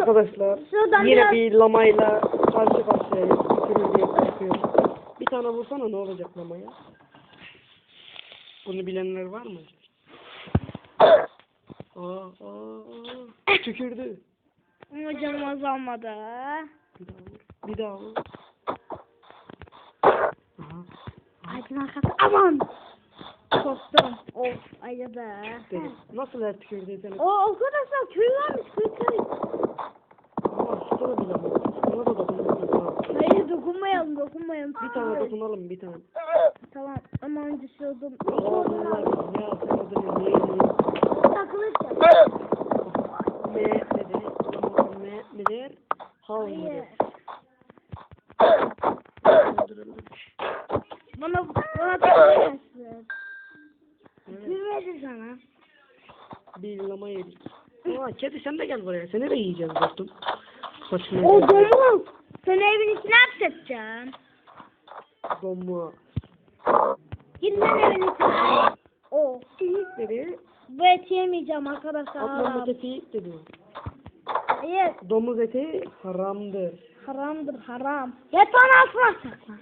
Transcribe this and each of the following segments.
arkadaşlar. Şuradan Yine biraz- bir lamayla karşı karşıyayız. Bitirir diye korkuyorum. Bir tane vursana ne olacak lamaya? Bunu bilenler var mı? Aa, aa, aa. Tükürdü. Hocam azalmadı. Bir daha vur. Bir daha vur. Aha. Aydın arkası aman. Korktum. Of acıdı. Deli. Nasıl her tükürdü seni? O arkadaşlar köy varmış köy köy. Ama sıkılı bir lama. Ona da dokunmadık ha. Hayır dokunmayalım dokunmayalım. Bir tane dokunalım bir tane. Tamam ama önce şuradan. Aa bunlar ya Seni de yiyeceğiz dostum. Hoşuna O domuz. Seni evin içine hapsedeceğim. Domu. Git lan evin içine. O. Dedi. Bu eti yemeyeceğim arkadaşlar. Atlanma teti dedi. Hayır. Domuz eti haramdır. Haramdır haram. Yatağın altına saklan.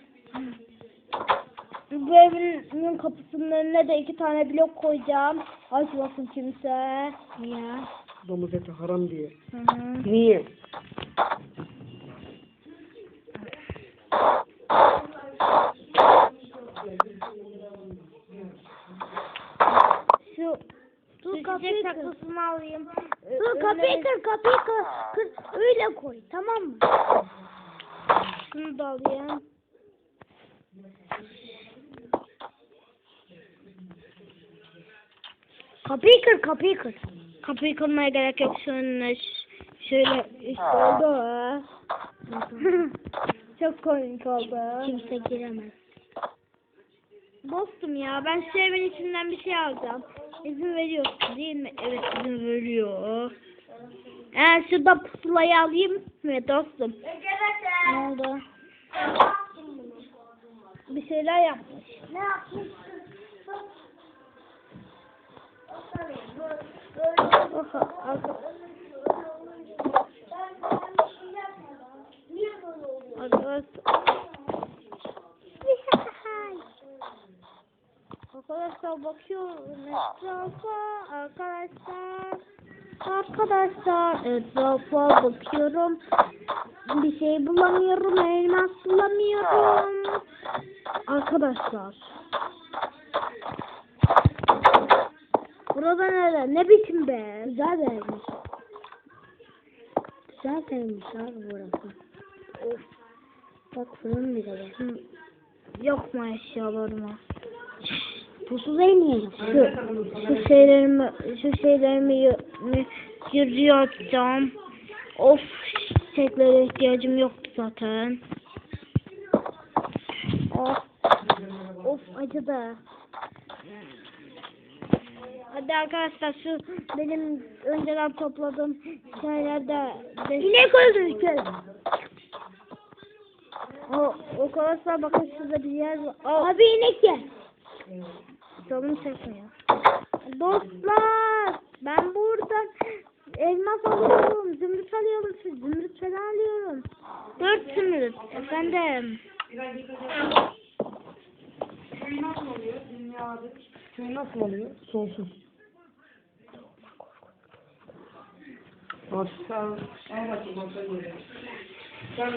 Bu evin kapısının önüne de iki tane blok koyacağım. Açmasın kimse. Niye? Domuz eti haram diye. Hı hı. Niye? Şu Dur kapıyı takısını alayım. Dur kapıyı kır kapıyı kır. kır. Öyle koy tamam mı? Şunu da alayım. Kapıyı kır kapıyı kır. Kapıyı kırmaya gerek yok. Şu önüne ş- şöyle işte oldu. Çok komik oldu. Kimse giremez. Dostum ya ben şu evin içinden bir şey alacağım. İzin veriyorsun değil mi? Evet izin veriyor. Eğer şurada pusulayı alayım mı dostum? Ne oldu? Bir şeyler yapmış. Ne yapmış? Oha, arka- Arkadaşlar. Arkadaşlar bakıyorum. Etrafa arkadaşlar. Arkadaşlar etrafa bakıyorum. Bir şey bulamıyorum elmas bulamıyorum. Arkadaşlar burada nere ne biçim be? Güzel vermiş. Güzel vermiş abi burası. Of. Bak fırın bile var. Yok mu eşyalarıma? Pusulayı niye şu, şu şeylerimi şu şeylerimi y- mi- yürüyor atacağım. Of. Çiçeklere ihtiyacım yoktu zaten. Of, of acıdı. Hadi arkadaşlar şu benim önceden topladığım şeylerde İnek öldürdük. O, o kadar bakın şurada bir yer var. Abi inek ye. Canım çekmiyor. Dostlar ben buradan elmas alıyorum, zümrüt alıyorum, zümrüt falan alıyorum. Dört zümrüt efendim. Köy nasıl oluyor? Dünyada köy nasıl oluyor? Sonsuz. Bak sen, bak sen. Sen.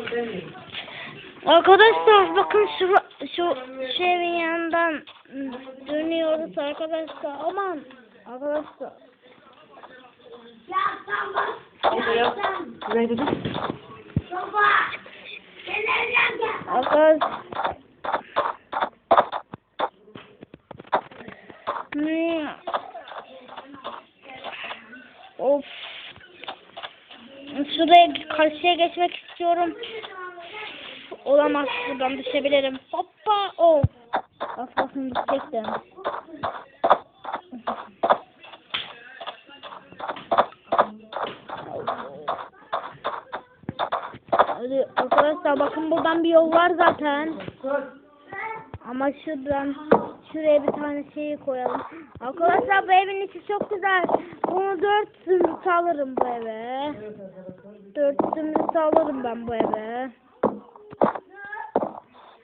Arkadaşlar bakın şu şu evin yanından dönüyoruz arkadaşlar. Aman arkadaşlar. Ya? Ne dedin? Arkadaşlar. Hmm. Of. Şuraya karşıya geçmek istiyorum. Olamaz buradan düşebilirim. Hoppa. Oh. Kalsın düşecektim. Hadi arkadaşlar bakın buradan bir yol var zaten. Ama şuradan şuraya bir tane şeyi koyalım. Arkadaşlar bu evin içi çok güzel. Bunu dört zümrüt alırım bu eve. Dört zümrüt alırım ben bu eve.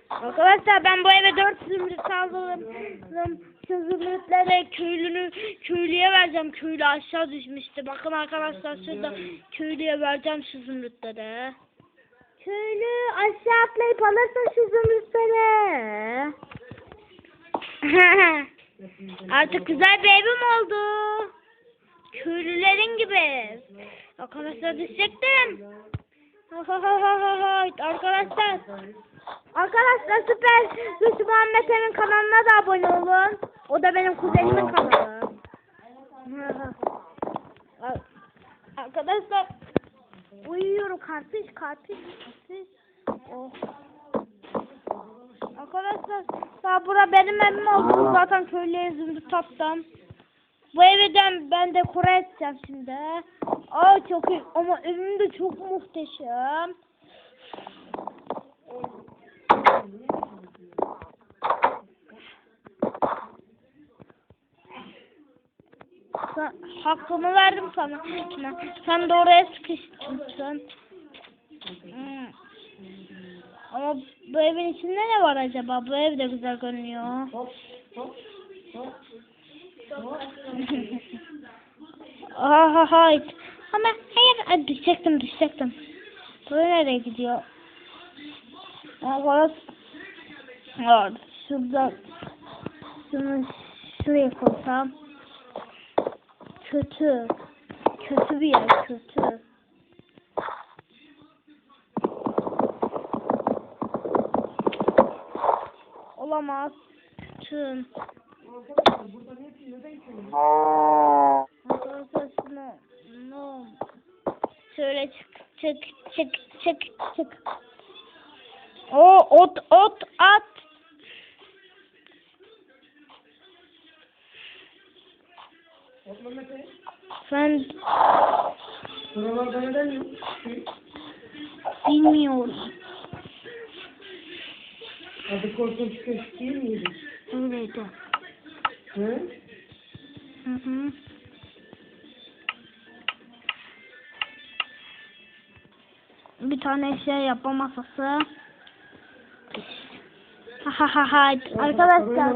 Arkadaşlar ben bu eve dört zümrüt alırım. Şu zümrütleri köylünü köylüye vereceğim. Köylü aşağı düşmüştü. Bakın arkadaşlar şurada köylüye vereceğim şu zümrütleri. Köylü aşağı atlayıp alırsın şu zümrütleri. Artık güzel bir evim oldu. Köylülerin gibi. Arkadaşlar düşecektim. Arkadaşlar. Arkadaşlar süper Yusuf Muhammed Emin kanalına da abone olun. O da benim kuzenimin kanalı. Ar- Arkadaşlar uyuyorum kartış kartış kartış. Oh. Arkadaşlar daha bura benim evim oldu. Zaten köylüye zümrüt tattım. Bu evden ben dekore edeceğim şimdi. Aa çok iyi ama evim de çok muhteşem. Sen, hakkımı verdim sana. Sen de oraya sıkıştın. Hmm. Ama bu evin içinde ne var acaba? Bu ev de güzel görünüyor. Hop hop hop. Hop. Aha hayır. Ama hayır Ay, düşecektim düşecektim. Bu nereye gidiyor? Evet. Evet. Şurada şunu şuraya koysam. Kötü. Kötü bir yer kötü. Olamaz. Arkadaşlar şunu no. Şöyle çık çık çık çık çık. O ot ot at. Yok? bilmiyorum. Adı korkunç köşk değil miydi? Öyleydi. He? Hı hı. Bir tane şey yapma masası. Ha ha ha ha. Arkadaşlar.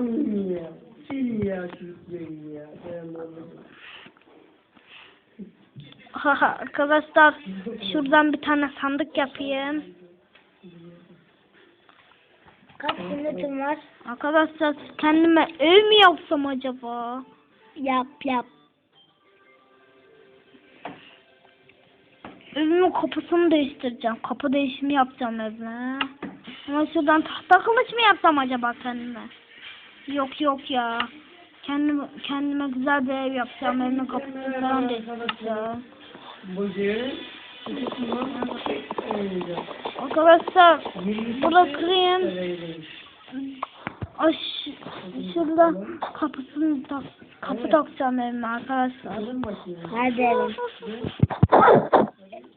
Ha ha arkadaşlar. Şuradan bir tane sandık yapayım. Kaç sünnetim var? Arkadaşlar kendime ev mi yapsam acaba? Yap yap. Evimin kapısını değiştireceğim. Kapı değişimi yapacağım evime. Ama şuradan tahta kılıç mı yapsam acaba kendime? Yok yok ya. Kendime, kendime güzel bir ev yapacağım. Evimin kapısını falan değiştireceğim. Böceği. Arkadaşlar burada kırayım. Öyleymiş. Ay, ş- şurada kapısını tak, kapı takacağım evime arkadaşlar. Hadi elim.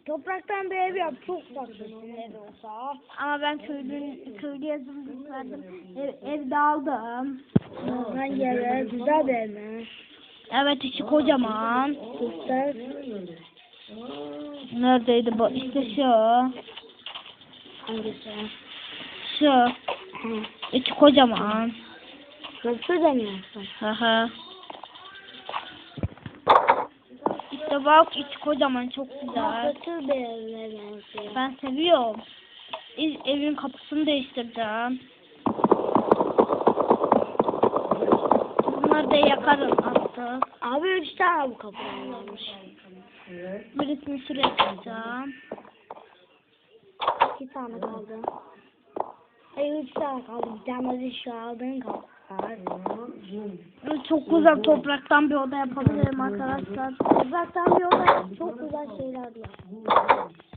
Topraktan bir ev yap. Çok tatlı ev olsa. Ama ben köylü, köylüye zımrıt verdim. Ev, evde aldım. Hangi eve? Güzel bir ev mi? Evet içi kocaman. Göster. Neredeydi bu? İşte şu. Hangisi? Şu. Hı. İçi kocaman. Nasıl demiyorsun? Hı hı. İşte bak içi kocaman çok güzel. Kötü bir evine benziyor. Ben seviyorum. Ev- Evin kapısını değiştireceğim. Bunları da yakarım artık. Abi üç tane bu kapıdan varmış. Evet. Birisini şuraya. İki tane kaldı. Hayır üç tane kaldı. Bir tane de şu aldığın. Zoom. Çok güzel topraktan bir oda yapabilirim arkadaşlar. Topraktan bir oda çok güzel şeyler yap.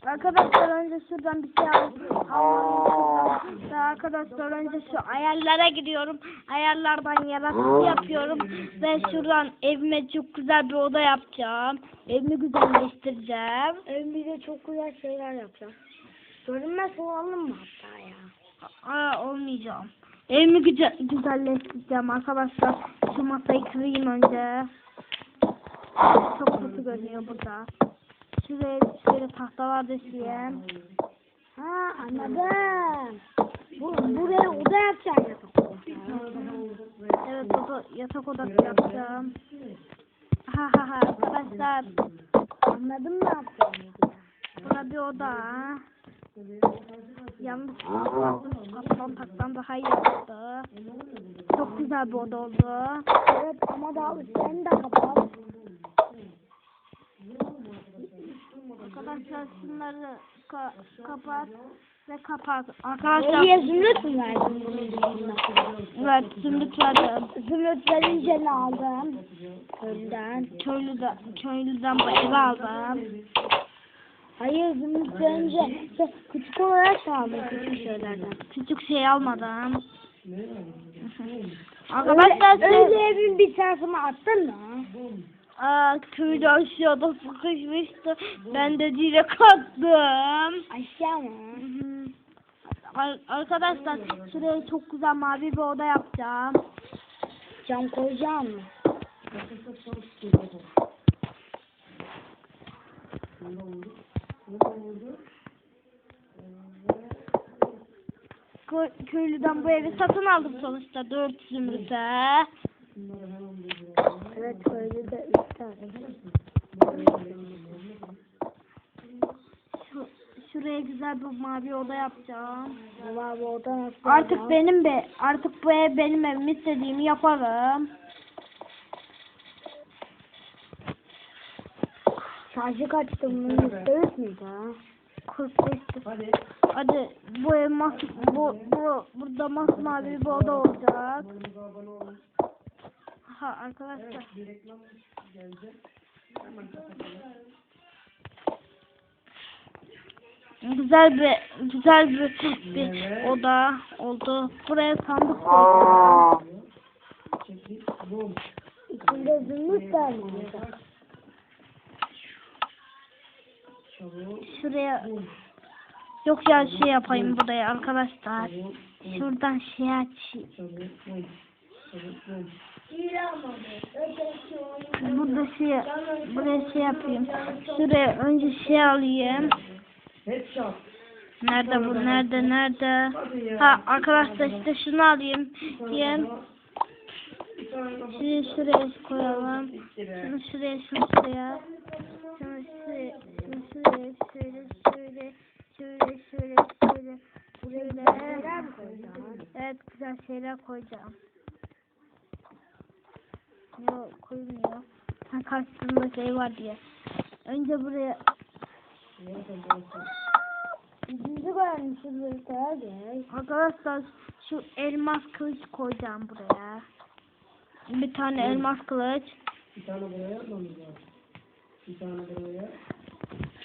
Arkadaşlar önce şuradan bir şey al- almam lazım. Ve arkadaşlar önce şu ayarlara gidiyorum. Ayarlardan yaratıcı yapıyorum. Ve şuradan evime çok güzel bir oda yapacağım. Evimi güzelleştireceğim. Evimizde çok güzel şeyler yapacağım. Görünmez olalım mı hatta ya? Aa, olmayacağım. Evimi güzel, güzelleştireceğim arkadaşlar. Şu masayı kırayım önce. Çok kötü görünüyor burada. şuraya şöyle tahtalar döşeyeyim. Ha anladım. Bu, buraya oda yapacaksın yatak. Evet oda, yatak odası yapacağım. Ha ha ha arkadaşlar Anladım ne yapacağını. bura bir oda. Yalnız kaplan taktan daha iyi oldu. Çok güzel bir oda oldu. Evet ama daha üstlerini de kapat. Arkadaşlar şunları ka- kapat ve kapat. Arkadaşlar Öyle zümrüt mü verdin bunun evet zümrüt verdim. Zümrüt verince ne aldın? Köylüden, köylüden bu evi aldım. Hayır verince işte küçük olarak da aldın küçük şeylerden. Küçük şey almadım. Arkadaşlar Öyle, siz- öyle evin bir tarafını attın mı? Aa, köylü aşağıda sıkışmıştı. Ben de direkt attım. Aşağı mı? Hı hı. Ar- Arkadaşlar şuraya çok güzel mavi bir oda yapacağım. Cam koyacağım mı? Kö- köylüden bu evi satın aldım sonuçta dört zümrüte. Evet öyle de üç tane. Şu, şuraya güzel bir mavi oda yapacağım. Bu oda nasıl Artık benim be, artık bu ev benim evim istediğimi yaparım. Şarjı kaçtı bunun yüzde üç müydü ha? 45'ti. Hadi. Hadi bu ev mas bu, bu burada masmavi bir oda olacak. Ha arkadaşlar. Güzel bir güzel bir, bir oda oldu. Buraya sandık koydum. İçinde zümrüt de mi olacak? Şuraya yok ya şey yapayım buraya arkadaşlar. Şuradan şey aç. Burada şey buraya şey yapayım. Şuraya önce şey alayım. Nerede bu? Nerede? Nerede? Ha arkadaşlar işte şunu alayım. Diyeyim. Şuraya şuraya koyalım. Şunu şuraya şunu şuraya. Şunu şuraya. Şunu şuraya. Şöyle şöyle. Şöyle şöyle şöyle. Şöyle. Evet güzel şeyler koyacağım. Yok koymuyor. Ha karşısında şey var diye. Önce buraya Üçüncü görmüşüz böyle hadi. Arkadaşlar şu elmas kılıç koyacağım buraya. Bir tane elmas kılıç. Bir tane buraya lazım. Bir tane buraya.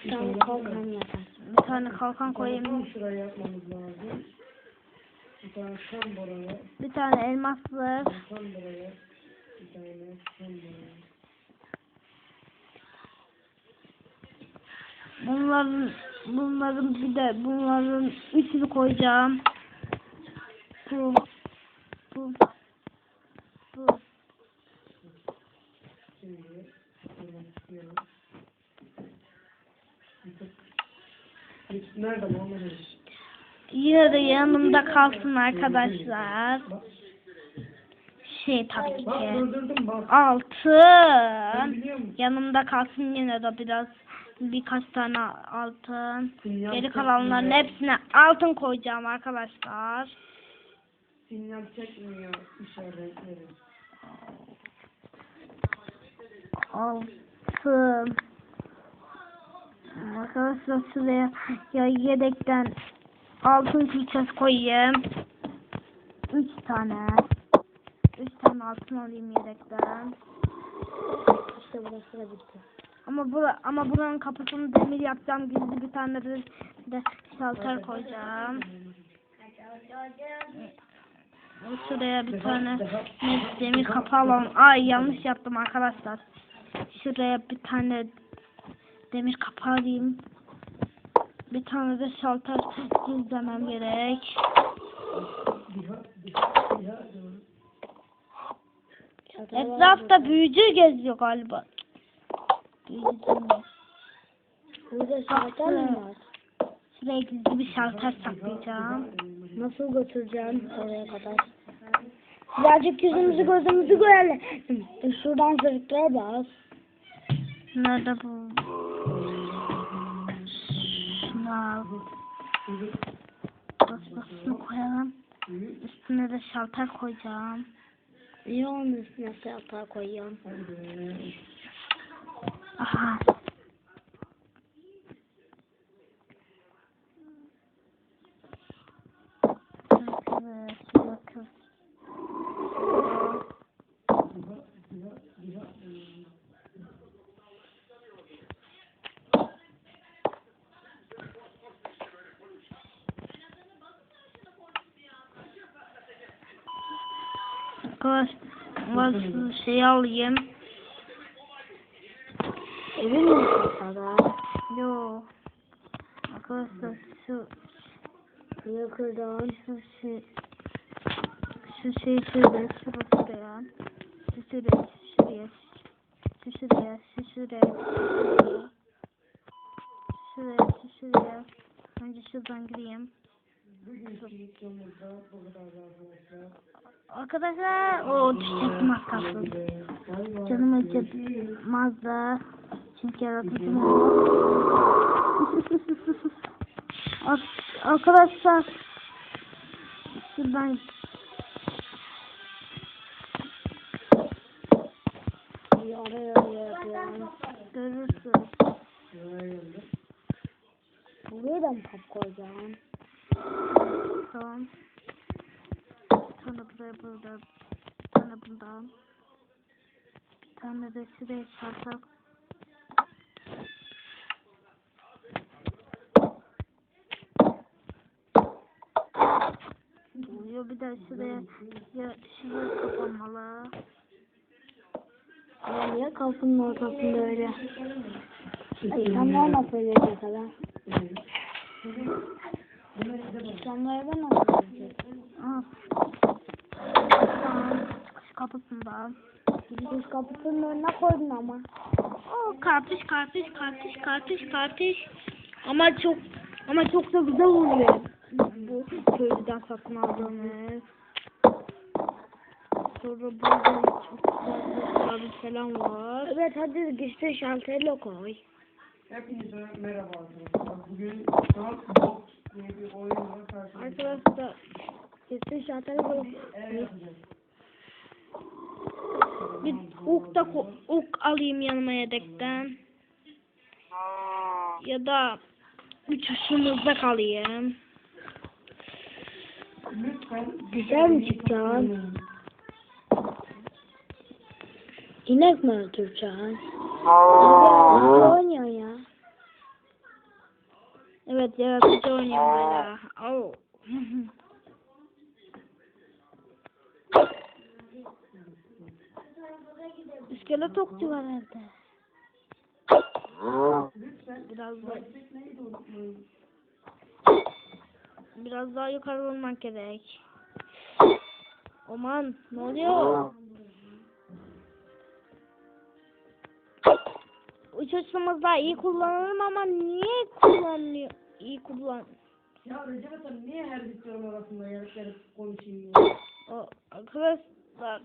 Bir tane kalkan yapar. Bir tane kalkan koyayım. Tam şuraya yapmamız lazım. Bir tane tam buraya. Bir tane elmaslı. Tam buraya. Bir tane tam buraya. Bunların bunların bir de bunların üçünü koyacağım. Bu. Bu. Şimdi şuradan çıkıyorum. Bir tık. Hiç nerede anlamadım. Yine de yanımda kalsın arkadaşlar. Şey tabii ki. Altın. Yanımda kalsın yine de biraz birkaç tane altın. Geri kalanların hepsine altın koyacağım arkadaşlar. Sinyal çekmiyor işaretleri. Altın. Arkadaşlar şuraya ya yedekten altın külçesi koyayım. Üç tane. Üç tane altın alayım yedekten. İşte burası da bitti. Ama bura, ama buranın kapısını demir yapacağım. Gizli bir tane de, de şalter koyacağım. Şuraya bir tane ne- demir kapı alalım. Ay yanlış yaptım arkadaşlar. Şuraya bir tane demir kapı alayım. Bir tane de şalter gizlemem gerek. Etrafta büyücü geziyor galiba. Büyücü mi? Burada şalter mi var? Şuraya gizli bir şalter saklayacağım. Nasıl götüreceğim oraya kadar? Birazcık yüzümüzü gözümüzü görelim. Şuradan zırhlara bas. Nerede bu? Al. Basmasını koyalım. Üstüne de şalter koyacağım. Niye onun üstüne şalter koyuyorsun? Aha. Evet, bakın. Arkadaşlar şu şeyi alayım. Emin misin sana? Yo. Arkadaşlar şu Niye kırdın? şu şey şu şey şurada şuraya şu şuraya şu şuraya şu şuraya şu şuraya şuraya şu şuraya önce şuradan gireyim arkadaşlar o düşecektim az kalsın canım acıtmazdı çünkü yaratıcım arkadaşlar. Şuradan görürsünüz. Buraya da mı kap koyacağım? Tamam. Bir tane burada. Bir tane bundan. Bir tane de şuraya çarpar. Yo bir de şuraya ya şuraya kapanmalı. Ya niye kapının ortasında öyle? İnsanlar nasıl ölecek hala? İnsanlar da nasıl ölecek? Al. Tamam. Çıkış kapısından. Biz kapısının önüne koydun ama. Oo karpış karpış karpış karpış karpış. Ama çok ama çok da güzel oluyor. Bu köylüden satın aldığım ev. Sonra burada çok güzel bir falan var. Evet hadi gitsin şalterle koy. Hepinize merhaba arkadaşlar. Bugün Sandbox diye bir oyunla karşınızdayım. Arkadaşlar Gitsin şalterle koy. Evet. Bir ok da ok alayım yanıma yedekten. Ya da üç ışığımızda kalayım. Güzel mi çıkacaksın? İnek mi öldüreceksin? Ne oynuyorsun ya? Evet yaratıcı oynuyorum hala. Oh. İskelet okçu var evde. Biraz da biraz daha yukarı olmak gerek. Aman ne oluyor? Uç uçlamızda iyi kullanırım ama niye kullanmıyor? İyi kullan. Ya Recep Hasan niye her videonun arasında yarıp konuşayım ya? O, arkadaşlar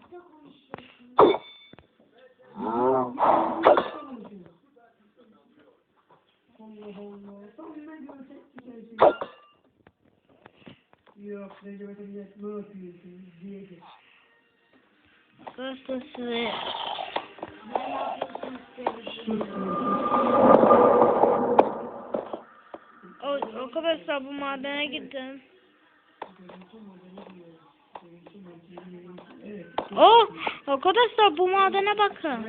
gittim. Oh arkadaşlar bu madene bakın.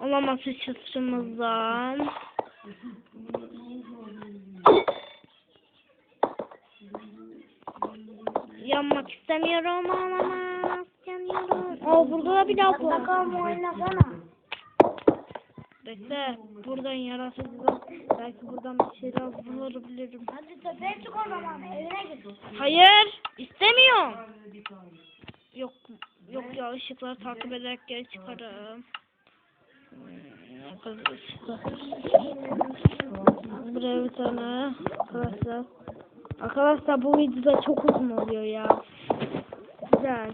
Olamaz hiç çatışımızdan. Yanmak istemiyorum olamaz. Yanıyorum. Oh burada da bir lav var. Bakalım oynasana. Bekle. Buradan yaratıcılar. Belki buradan bir şeyler bulabilirim. Hadi tepeye çık o zaman evine git. Hayır. istemiyorum. Yok. Yok ya ışıkları takip ederek geri çıkarım. Buraya bir tane arkadaşlar. Arkadaşlar bu videoda çok uzun oluyor ya. Güzel.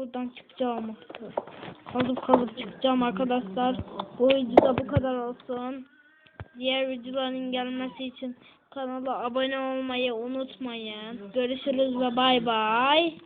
Buradan çıkacağım. Kazıp kazıp çıkacağım arkadaşlar. Bu videoda bu kadar olsun. Diğer videoların gelmesi için kanala abone olmayı unutmayın. Görüşürüz ve bay bay.